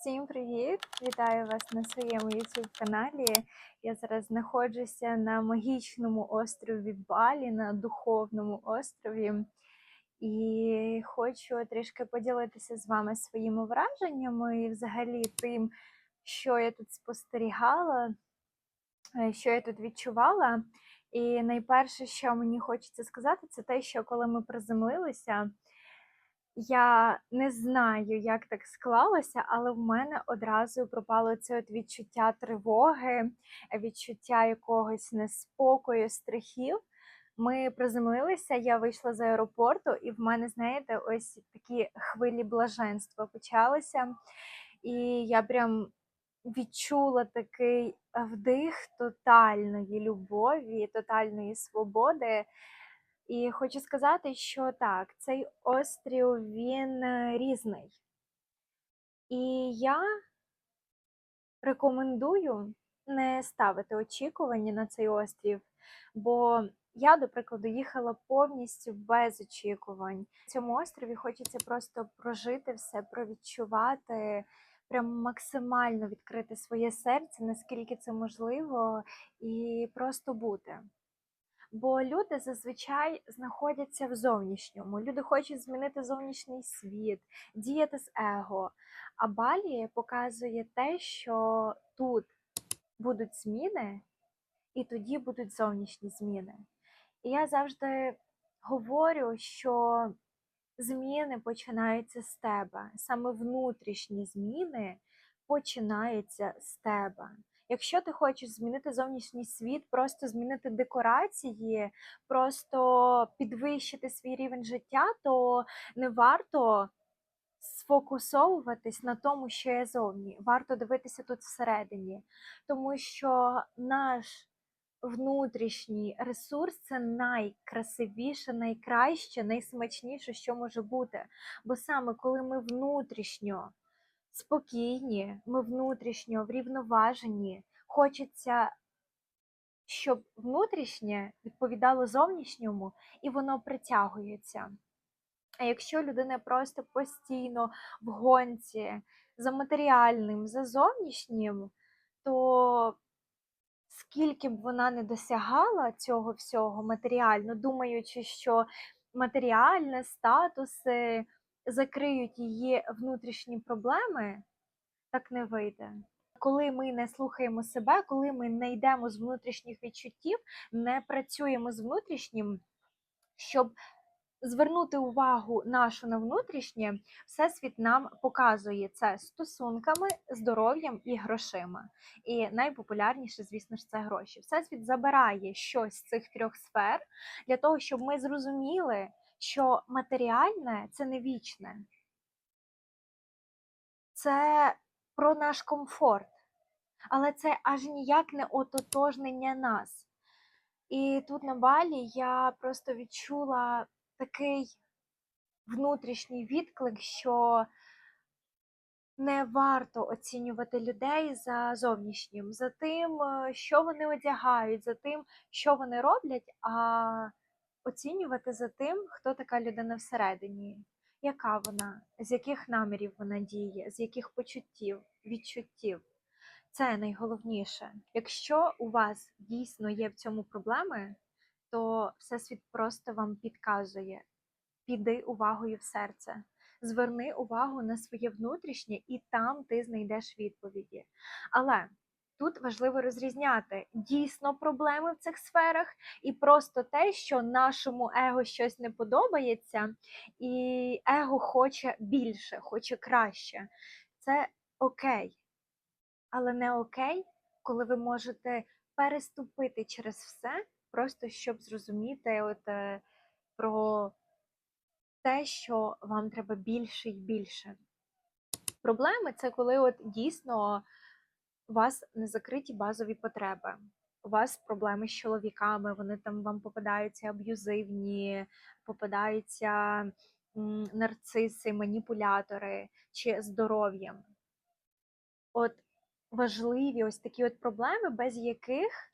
Всім привіт! Вітаю вас на своєму YouTube каналі. Я зараз знаходжуся на магічному острові Балі, на духовному острові, і хочу трішки поділитися з вами своїми враженнями і взагалі тим, що я тут спостерігала, е, що я тут відчувала. І найперше, що мені хочеться сказати, це те, що коли ми приземлилися. Я не знаю, як так склалося, але в мене одразу пропало це от відчуття тривоги, відчуття якогось неспокою, страхів. Ми приземлилися, я вийшла з аеропорту, і в мене, знаєте, ось такі хвилі блаженства почалися. І я прям відчула такий вдих тотальної любові, тотальної свободи. І хочу сказати, що так, цей острів він е, різний. І я рекомендую не ставити очікування на цей острів, бо я, до прикладу, їхала повністю без очікувань. В цьому острові хочеться просто прожити все, провідчувати, прям максимально відкрити своє серце, наскільки це можливо, і просто бути. Бо люди зазвичай знаходяться в зовнішньому. Люди хочуть змінити зовнішній світ, діяти з его. А Балі показує те, що тут будуть зміни, і тоді будуть зовнішні зміни. І я завжди говорю, що зміни починаються з тебе. Саме внутрішні зміни починаються з тебе. Якщо ти хочеш змінити зовнішній світ, просто змінити декорації, просто підвищити свій рівень життя, то не варто сфокусовуватись на тому, що є зовні. Варто дивитися тут всередині, тому що наш внутрішній ресурс це найкрасивіше, найкраще, найсмачніше, що може бути. Бо саме коли ми внутрішньо спокійні, ми внутрішньо врівноважені. Хочеться, щоб внутрішнє відповідало зовнішньому, і воно притягується. А якщо людина просто постійно в гонці за матеріальним, за зовнішнім, то скільки б вона не досягала цього всього матеріально, думаючи, що матеріальне статуси закриють її внутрішні проблеми, так не вийде. Коли ми не слухаємо себе, коли ми не йдемо з внутрішніх відчуттів, не працюємо з внутрішнім, щоб звернути увагу нашу на внутрішнє, всесвіт нам показує це стосунками, здоров'ям і грошима. І найпопулярніше, звісно ж, це гроші. Всесвіт забирає щось з цих трьох сфер для того, щоб ми зрозуміли, що матеріальне це не вічне. Це про наш комфорт, але це аж ніяк не ототожнення нас. І тут на Балі я просто відчула такий внутрішній відклик, що не варто оцінювати людей за зовнішнім, за тим, е, що вони одягають, за тим, що вони роблять, а оцінювати за тим, хто така людина всередині, яка вона, з яких намірів вона діє, з яких почуттів, відчуттів. Це найголовніше. Якщо у вас дійсно є в цьому проблеми, то Всесвіт просто вам підказує: піди увагою в серце, зверни увагу на своє внутрішнє, і там ти знайдеш відповіді. Але тут важливо розрізняти дійсно проблеми в цих сферах і просто те, що нашому его щось не подобається, і его хоче більше, хоче краще. Це окей. Але не окей, коли ви можете переступити через все, просто щоб зрозуміти от, е, про те, що вам треба більше і більше. Проблеми це коли от дійсно у вас не закриті базові потреби. У вас проблеми з чоловіками, вони там вам попадаються аб'юзивні, попадаються нарциси, маніпулятори чи здоров'ям. От важливі ось такі от проблеми, без яких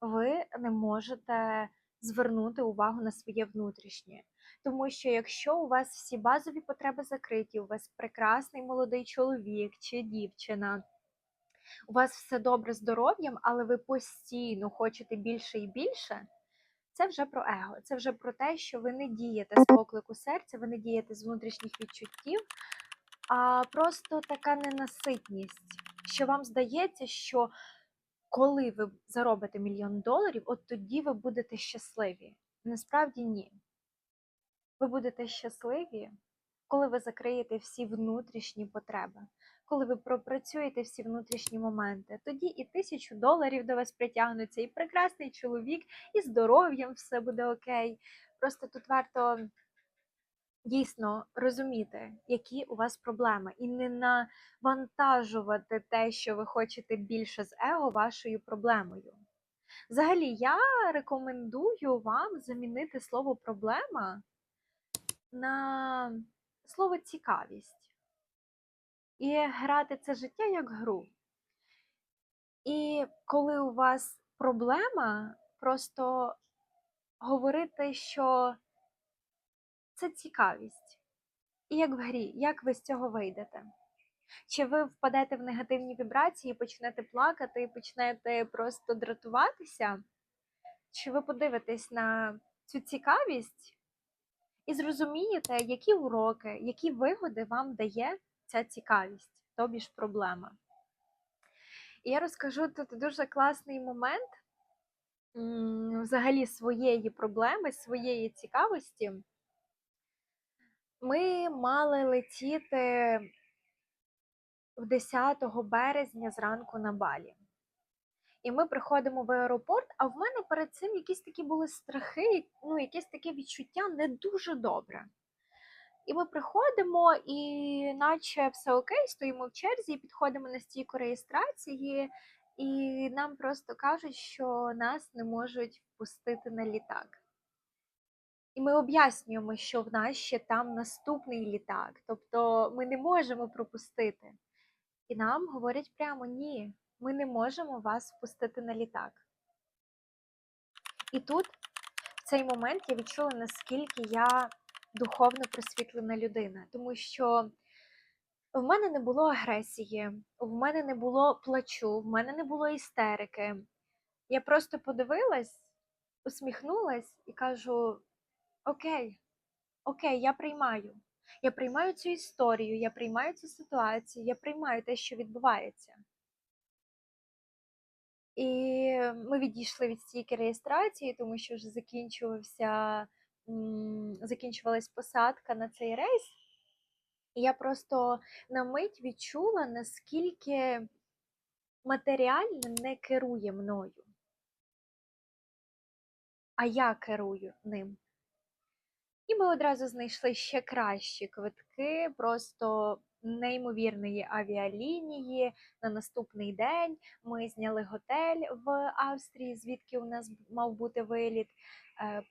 ви не можете звернути увагу на своє внутрішнє. Тому що якщо у вас всі базові потреби закриті, у вас прекрасний молодий чоловік чи дівчина, у вас все добре з здоров'ям, але ви постійно хочете більше і більше, це вже про его. Це вже про те, що ви не дієте з поклику серця, ви не дієте з внутрішніх відчуттів, а просто така ненаситність, що вам здається, що коли ви заробите мільйон доларів, от тоді ви будете щасливі. Насправді ні. Ви будете щасливі, коли ви закриєте всі внутрішні потреби, коли ви пропрацюєте всі внутрішні моменти. Тоді і тисячу доларів до вас притягнуться, і прекрасний чоловік, і здоров'ям все буде окей. Просто тут варто дійсно розуміти, які у вас проблеми, і не навантажувати те, що ви хочете більше з его, вашою проблемою. Взагалі, я рекомендую вам замінити слово проблема на слово цікавість і грати це життя як гру. І коли у вас проблема, просто говорити, що це цікавість. І як в грі, як ви з цього вийдете? Чи ви впадете в негативні вібрації, почнете плакати, почнете просто дратуватися? Чи ви подивитесь на цю цікавість і зрозумієте, які уроки, які вигоди вам дає ця цікавість, тобі ж проблема? І я розкажу тут дуже класний момент взагалі своєї проблеми, своєї цікавості. Ми мали летіти 10 березня зранку на балі. І ми приходимо в аеропорт, а в мене перед цим якісь такі були страхи, ну, якесь таке відчуття не дуже добре. І ми приходимо, і наче все окей, стоїмо в черзі, підходимо на стійку реєстрації, і нам просто кажуть, що нас не можуть впустити на літак. І ми об'яснюємо, що в нас ще там наступний літак, тобто ми не можемо пропустити. І нам говорять прямо ні, ми не можемо вас впустити на літак. І тут, в цей момент, я відчула, наскільки я духовно просвітлена людина, тому що в мене не було агресії, в мене не було плачу, в мене не було істерики. Я просто подивилась, усміхнулась і кажу: Окей, окей, я приймаю. Я приймаю цю історію, я приймаю цю ситуацію, я приймаю те, що відбувається. І ми відійшли від стійки реєстрації, тому що вже закінчувався, закінчувалась посадка на цей рейс. І я просто на мить відчула, наскільки матеріальне не керує мною, а я керую ним. І ми одразу знайшли ще кращі квитки, просто неймовірної авіалінії. На наступний день ми зняли готель в Австрії, звідки у нас мав бути виліт. Е,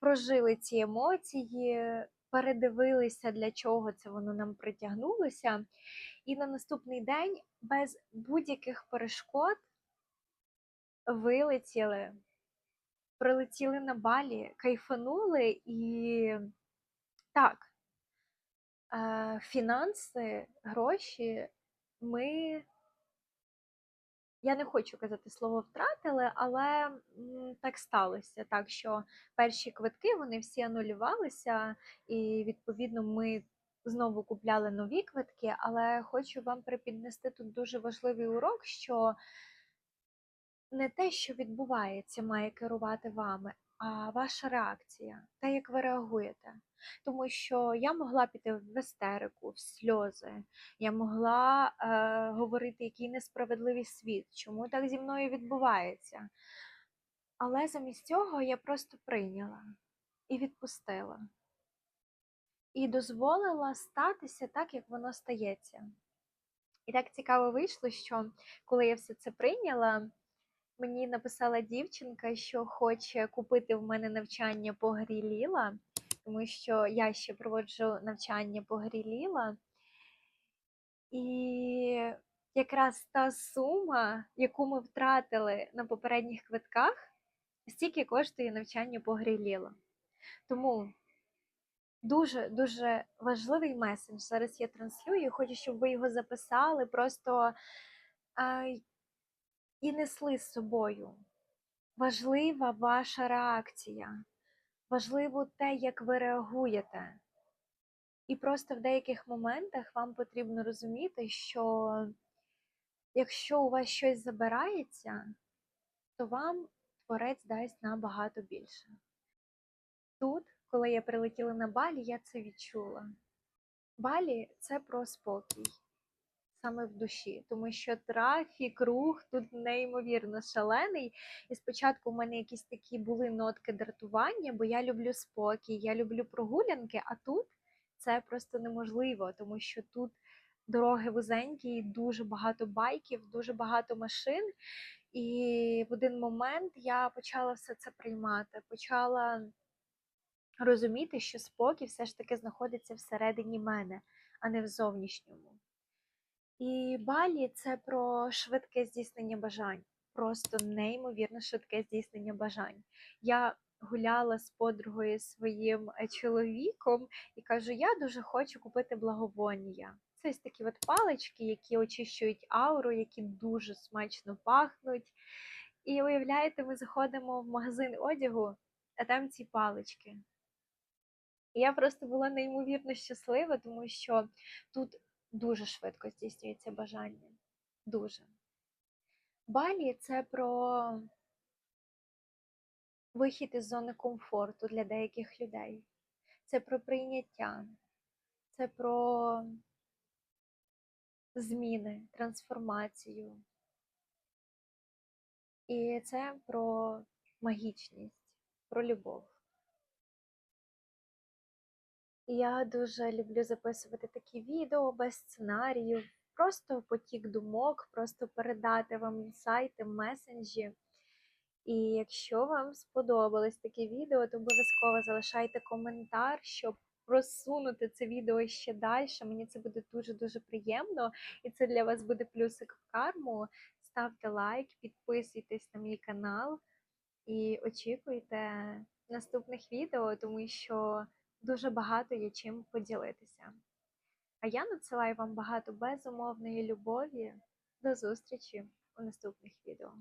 Прожили ці емоції, передивилися, для чого це воно нам притягнулося. І на наступний день без будь-яких перешкод вилетіли прилетіли на балі, кайфанули і так, фінанси, гроші ми, я не хочу казати слово втратили, але так сталося. Так що перші квитки вони всі анулювалися, і відповідно ми. Знову купляли нові квитки, але хочу вам припіднести тут дуже важливий урок, що не те, що відбувається, має керувати вами, ваша реакція, те, як ви реагуєте. Тому що я могла піти в істерику, в сльози, я могла е, говорити, який несправедливий світ, чому так зі мною відбувається. Але замість цього я просто прийняла і відпустила. І дозволила статися так, як воно стається. І так цікаво вийшло, що коли я все це прийняла, Мені написала дівчинка, що хоче купити в мене навчання по грі Ліла, тому що я ще проводжу навчання по грі Ліла. І якраз та сума, яку ми втратили на попередніх квитках, стільки коштує навчання по грі Ліла. Тому дуже дуже важливий меседж. Зараз я транслюю. Хочу, щоб ви його записали, просто і несли з собою. Важлива ваша реакція, важливо те, як ви реагуєте. І просто в деяких моментах вам потрібно розуміти, що якщо у вас щось забирається, то вам творець дасть набагато більше. Тут, коли я прилетіла на Балі, я це відчула. Балі це про спокій саме в душі, тому що трафік, рух тут неймовірно шалений. І спочатку в мене якісь такі були нотки дратування, бо я люблю спокій, я люблю прогулянки, а тут це просто неможливо, тому що тут дороги вузенькі, дуже багато байків, дуже багато машин. І в один момент я почала все це приймати, почала розуміти, що спокій все ж таки знаходиться всередині мене, а не в зовнішньому. І Балі це про швидке здійснення бажань, просто неймовірно швидке здійснення бажань. Я гуляла з подругою своїм е, чоловіком і кажу: я дуже хочу купити благовоння. Це ось такі от палички, які очищують ауру, які дуже смачно пахнуть. І уявляєте, ми заходимо в магазин одягу, а там ці палички. І я просто була неймовірно щаслива, тому що тут дуже швидко здійснюється бажання. Дуже. Балі це про вихід із зони комфорту для деяких людей. Це про прийняття, це про зміни, трансформацію. І це про магічність, про любов. Я дуже люблю записувати такі відео без сценаріїв, просто потік думок, просто передати вам інсайти, месенджі. І якщо вам сподобалось таке відео, то обов'язково залишайте коментар, щоб просунути це відео ще далі. Мені це буде дуже-дуже приємно, і це для вас буде плюсик в карму. Ставте лайк, підписуйтесь на мій канал і очікуйте наступних відео, тому що дуже багато є чим поділитися. А я надсилаю вам багато безумовної любові. До зустрічі у наступних відео.